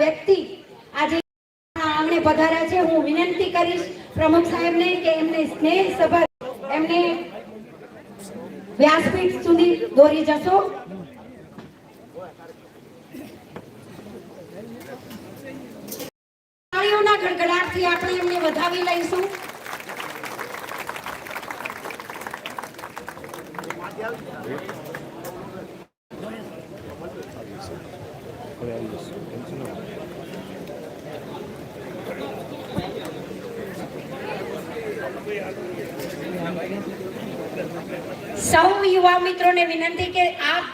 વ્યક્તિ આજે આંગણે પધાર્યા છે. હું વિનંતી કરીશ પ્રમુખ સાહેબને કે એમને સ્નેહ સભર એમને વ્યાસપીઠ સુધી દોરી જશો. તાળીઓના ગડગડાટથી આપણે એમને વધાવી લઈશું. સૌ યુવા મિત્રોને વિનંતી કે આપ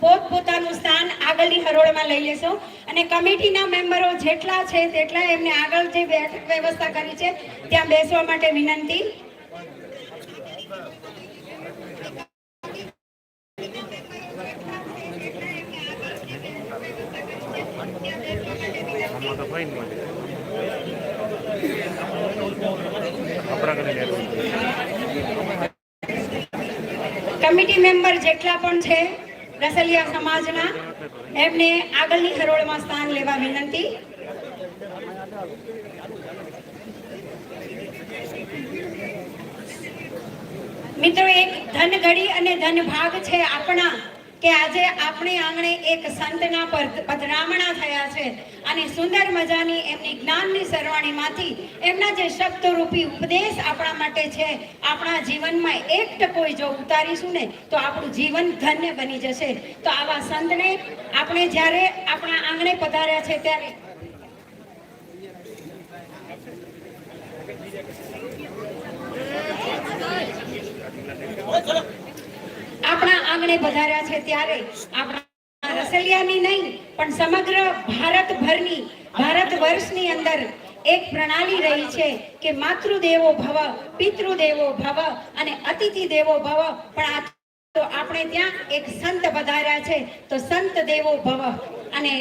પોતપોતાનું સ્થાન આગળની હરોળમાં લઈ લેશો અને કમિટીના મેમ્બરો જેટલા છે તેટલા એમને આગળ જે બેઠક વ્યવસ્થા કરી છે, ત્યાં બેસવા માટે વિનંતી. મળે કપડા કમિટી મેમ્બર જેટલા પણ છે, રસલિયા સમાજના, એમને આગળની હરોળમાં સ્થાન લેવા વિનંતી. મિત્રો, એક ધન ઘડી અને ધન ભાગ છે આપણા. કે આજે આપણે આંગણે એક સંતના પધરામણા થયા છે અને સુંદર મજાની એમની જ્ઞાનની સરવાણીમાંથી એમના જે શબ્દરૂપી ઉપદેશ આપણા માટે છે, આપણા જીવનમાં એક ટકો જો ઉતારીશું ને, તો આપણું જીવન ધન્ય બની જશે. તો આવા સંતને આપણે જ્યારે આપણા આંગણે પધાર્યા છે ત્યારે આપણા આંગણે પધાર્યા છે ત્યારે આપણા રસલિયાની નહીં, પણ સમગ્ર ભારતભરની ભારત વર્ષની અંદર એક પ્રણાલી રહી છે કે માતૃદેવો ભવ, પિતૃદેવો ભવ અને અતિથિ દેવો ભવ. પણ આ તો આપણે ત્યાં એક સંત પધાર્યા છે, તો સંત દેવો ભવ. અને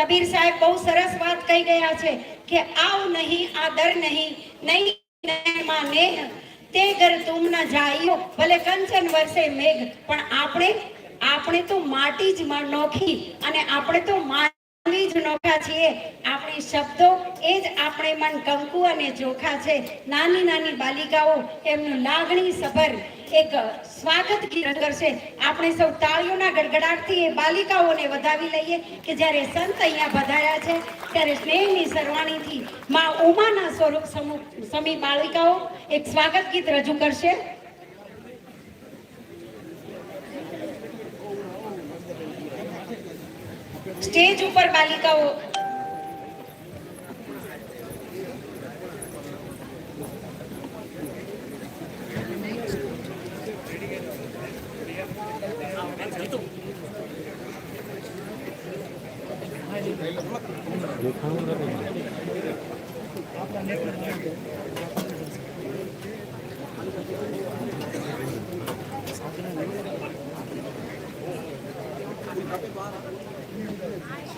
કબીર સાહેબ બહુ સરસ વાત કહી ગયા છે કે, આવ નહીં, આદર નહીં નહીં, માં, નેહ. તે ઘર તુમ ન જાયો, ભલે કંચન વર્ષે મેઘ, પણ આપણે આપણે તો માટી જ નોખી અને આપણે તો માનવી જ નોખા છીએ. આપણી શબ્દો એ જ આપણે મન કંકુ અને ચોખા છે. નાની નાની બાલિકાઓ, એમનું લાગણી સભર એક સ્વાગત ગીત કરશે. આપણે સૌ તાળીઓના ગડગડાટથી એ બાલિકાઓને વધાવી લઈએ કે જ્યારે સંત અહીંયા વધાર્યા છે, ત્યારે સ્નેહની સરવાણીથી માં ઉમાના સ્વરૂપ સમી બાલિકાઓ એક સ્વાગત ગીત રજૂ કરશે. સ્ટેજ ઉપર બાલિકાઓ Capivara.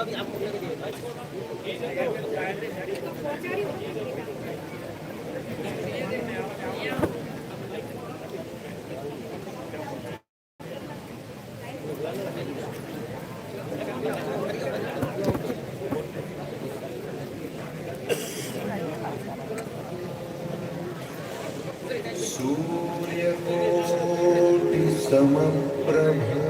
Surya Kodi Sama Prabhu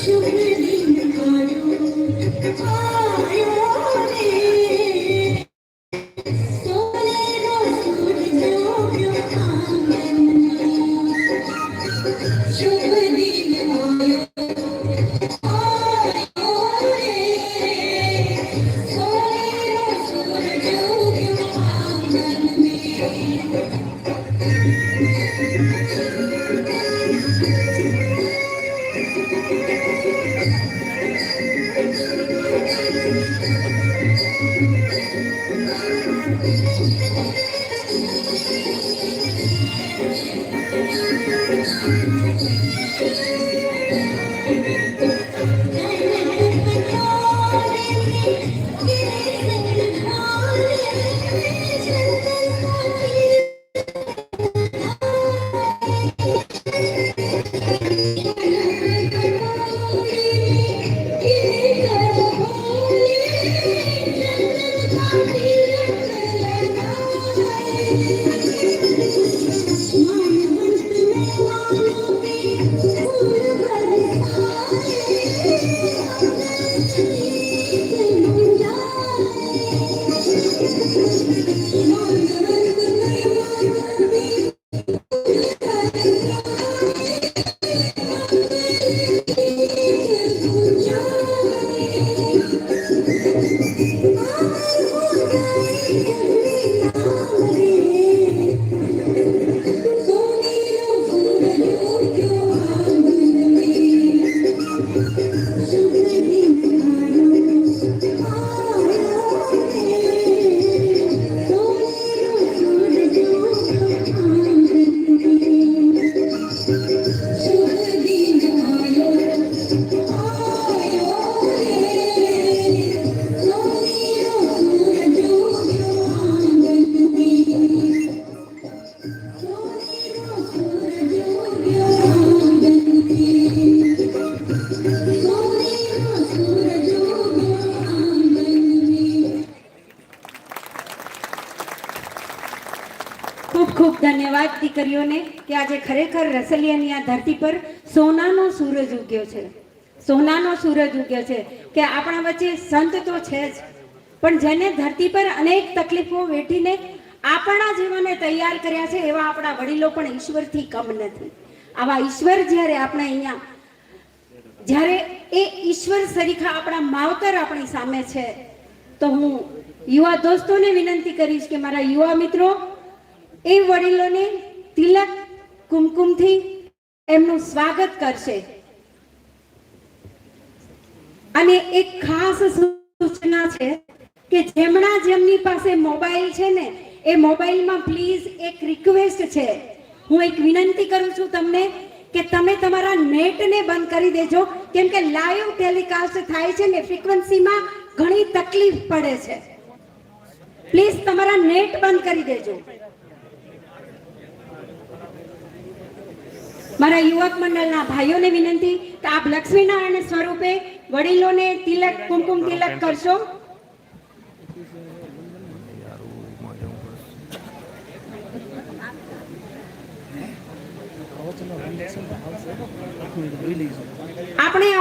শুভ দিন করো Yeah. દીકરીઓને કે આજે ખરેખર રસલિયાની આ ધરતી પર સોનાનો સૂરજ ઉગ્યો છે. સોનાનો સૂરજ ઉગ્યો છે કે આપણા વચ્ચે સંત તો છે જ. પણ જેને ધરતી પર અનેક તકલીફો વેઠીને આપણા જીવનને તૈયાર કર્યા છે એવા આપણા વડીલો પણ ઈશ્વરથી કમ નથી. આવા ઈશ્વર જ્યારે આપણે અહીંયા, જ્યારે એ ઈશ્વર સરીખા આપણા માવતર આપણી સામે છે, તો હું યુવા દોસ્તોને વિનંતી કરીશ કે મારા યુવા મિત્રો એ વડીલોને તિલક કુમકુમથી એમનું સ્વાગત કરશે. અને એક ખાસ સૂચના છે કે જેમણા જેમની પાસે મોબાઈલ છે ને, એ મોબાઈલમાં પ્લીઝ એક રિક્વેસ્ટ છે. હું એક વિનંતી કરું છું તમને કે તમે તમારા નેટને બંધ કરી દેજો. કેમ કે લાઈવ ટેલિકાસ્ટ થાય છે ને, ફ્રીક્વન્સીમાં ઘણી તકલીફ પડે છે. પ્લીઝ તમારા નેટ બંધ કરી દેજો. મારા યુવક મંડળના ભાઈઓને વિનંતી કે આપ લક્ષ્મીનારાયણ સ્વરૂપે વડીલોને તિલક કુમકુમ તિલક કરશો. આપણે આપણી